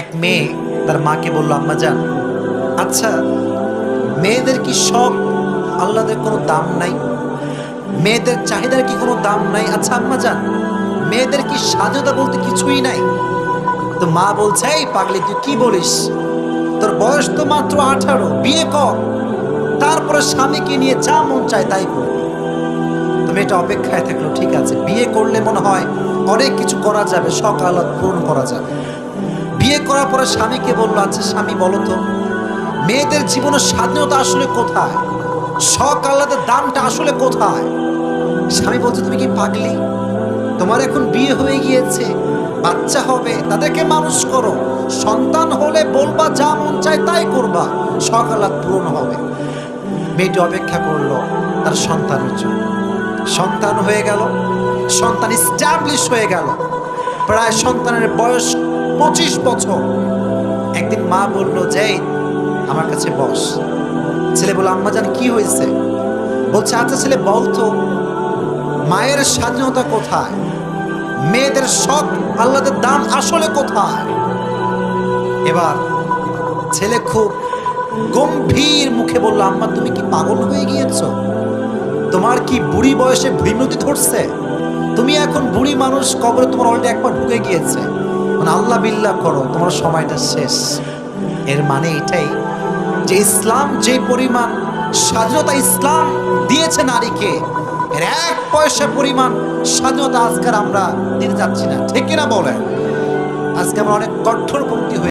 এক মেয়ে তার মাকে বলল, আম্মা যান। আচ্ছা মেয়েদের কি সব আল্লাদের কোনো দাম নাই? মেয়েদের চাহিদার কি কোনো দাম নাই? আচ্ছা আম্মা যান, মেয়েদের কি স্বাধীনতা বলতে কিছুই নাই? তো মা বলছে, এই পাগলি, তুই কি বলিস? তোর বয়স তো মাত্র আঠারো, বিয়ে কর। তারপরে স্বামীকে নিয়ে যা মন চায় তাই করবি তুমি এটা অপেক্ষায় থাকল, ঠিক আছে, বিয়ে করলে মনে হয় অনেক কিছু করা যাবে, সকাল পূরণ করা যাবে। করার পরে স্বামীকে বলল আচ্ছা স্বামী, বলো তো, মেয়েদের জীবনের স্বাধীনতা আসলে কোথায়? শখ, আহ্লাদের দামটা আসলে কোথায়? স্বামী বলছে, তুমি কি পাগলি? তোমার এখন বিয়ে হয়ে গিয়েছে, বাচ্চা হবে, তাদেরকে মানুষ করো। সন্তান হলে বলবা যা মন চায় তাই করবা, শখ, আহ্লাদ পূরণ হবে। মেয়েটি অপেক্ষা করল তার সন্তানের জন্য। সন্তান হয়ে গেল, সন্তান স্ট্যাবলিশ হয়ে গেল। প্রায় সন্তানের বয়স পঁচিশ বছর। একদিন মা বলল যে আমার কাছে বস। ছেলে বলল, আম্মা জান, কি হয়েছে? বলছে আচ্ছা ছেলে বলতো মায়ের স্বাধীনতা কোথায়? মেয়েদের শখ, আল্লাদের দাম আসলে কোথায়? এবার ছেলে খুব গম্ভীর মুখে বলল, আম্মা, তুমি কি পাগল হয়ে গিয়েছো? তোমার কি বুড়ি বয়সে ভ্রীমতি ধরছে? তুমি এখন বুড়ি মানুষ, কবরে তোমার অলরেডি একবার ঢুকে গিয়েছে। মানে আল্লাহ বিল্লাহ করো, তোমার সময়টা শেষ। এর মানে এটাই যে ইসলাম যে পরিমাণ স্বাধীনতা ইসলাম দিয়েছে নারীকে, এর এক পয়সা পরিমাণ স্বাধীনতা আজকাল আমরা দিতে যাচ্ছি না। ঠিক কিনা বলে আজকে আমরা অনেক কঠোরপন্থী হয়ে